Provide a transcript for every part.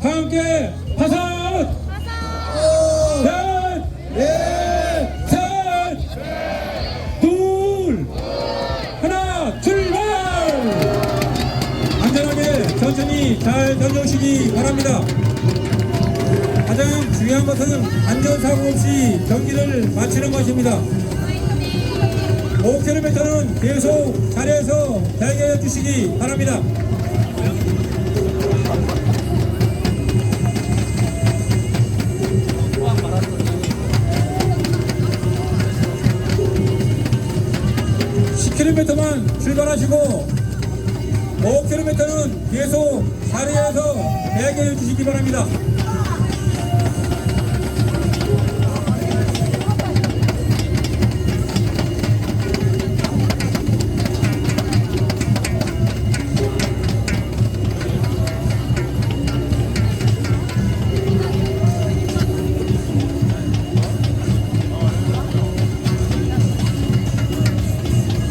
함께 파산! 셋! 셋! 둘! 하나! 출발! 안전하게 천천히 잘 던져오시기 바랍니다. 가장 중요한 것은 안전사고 없이 경기를 마치는 것입니다. 5km는 계속 자리에서 대기해 주시기 바랍니다. K m 만 출발하시고 5km는 계속 자리에서 대기해 주시기 바랍니다.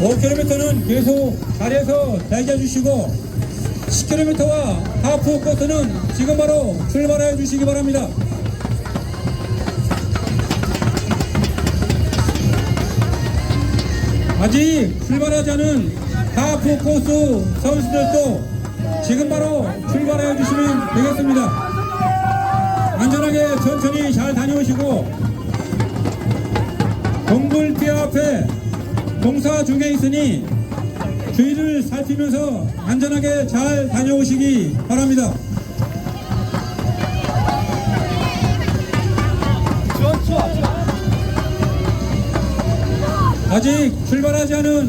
오 k m 는 계속 자리에서 대기해 주시고 10km와 하프 코스는 지금 바로 출발해 주시기 바랍니다. 아직 출발하지 않은 하프 코스 선수들도 지금 바로 출발해 주시면 되겠습니다. 안전하게 천천히 잘 다녀오시고 동굴뼈 앞에 공사 중에 있으니 주의를 살피면서 안전하게 잘 다녀오시기 바랍니다. 아직 출발하지 않은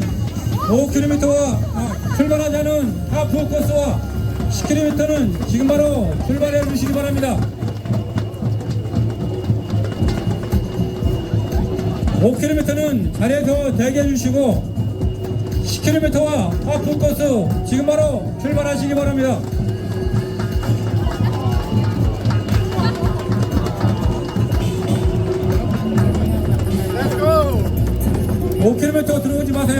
5km와 아, 출발하지 않은 하프 코스와 10km는 지금 바로 출발해 주시기 바랍니다. 5km는 자리에서 대기해 주시고 10km와 하프 코스 지금 바로 출발하시기 바랍니다. 5km 들어오지 마세요.